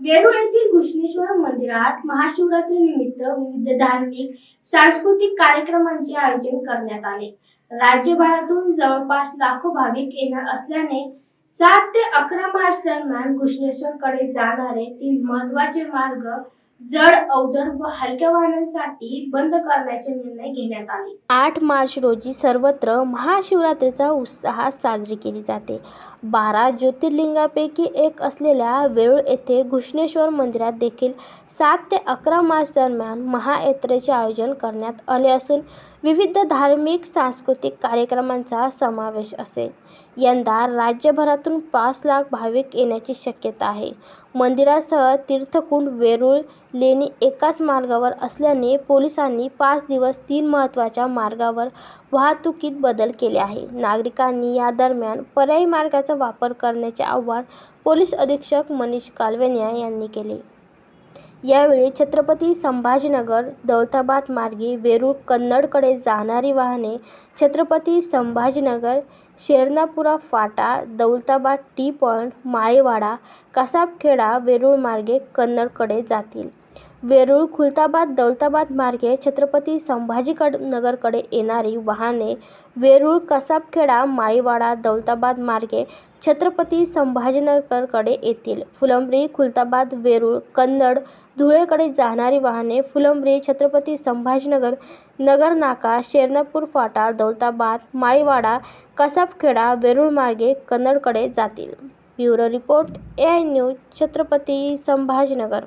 वेरूळ येथील घुश्मेश्वर मंदिरात महाशिवरात्रीनिमित्त विविध धार्मिक सांस्कृतिक कार्यक्रमांचे आयोजन करण्यात आले. राज्यभरातून जवळपास लाखो भाविक येणार असल्याने सात ते अकरा मार्च दरम्यान घुश्मेश्वर कडे जाणारे तीन महत्त्वाचे मार्ग जड अवजड व हलक्या वाहनांसाठी बंद करण्याचे निर्णय घेण्यात आले. आठ मार्च रोजी सर्वत्र महाशिवरात्रीचा उत्साहात साजरी केली जाते. बारा ज्योतिर्लिंगापैकी एक असलेल्या वेरूळ येथे घुश्मेश्वर मंदिरात देखील सात ते अकरा मार्च दरम्यान महायात्रेचे आयोजन करण्यात आले असून विविध धार्मिक सांस्कृतिक कार्यक्रमांचा समावेश असेल. यंदा राज्यभरातून पाच लाख भाविक येण्याची शक्यता आहे. मंदिरासह तीर्थकुंड वेरूळ लेणी एकाच मार्गावर असल्याने पोलिसांनी पाच दिवस तीन महत्त्वाच्या मार्गावर वाहतुकीत बदल केले आहे नागरिकांनी या दरम्यान पर्यायी मार्गाचा वापर करण्याचे आवाहन पोलीस अधीक्षक मनीष कालवेनिया यांनी केले. यावेळी छत्रपती संभाजीनगर दौलताबाद मार्गे वेरूळ कन्नडकडे जाणारी वाहने छत्रपती संभाजीनगर शेरणापुरा फाटा दौलताबाद टी पॉईंट माळीवाडा कसाबखेडा वेरूळ मार्गे कन्नडकडे जातील. वेरूळ खुलताबाद दौलताबाद मार्गे छत्रपती संभाजीनगरकडे येणारी वाहने वेरूळ कसाबखेडा माळीवाडा दौलताबाद मार्गे छत्रपती संभाजीनगरकडे येतील. फुलंब्री खुलताबाद वेरूळ कन्नड धुळेकडे जाणारी वाहने फुलंब्री छत्रपती संभाजीनगर नगरनाका शेरणापूर फाटा दौलताबाद माळीवाडा कसाबखेडा वेरूळमार्गे कन्नडकडे जातील. Bureau report A I news Chhatrapati Sambhajinagar.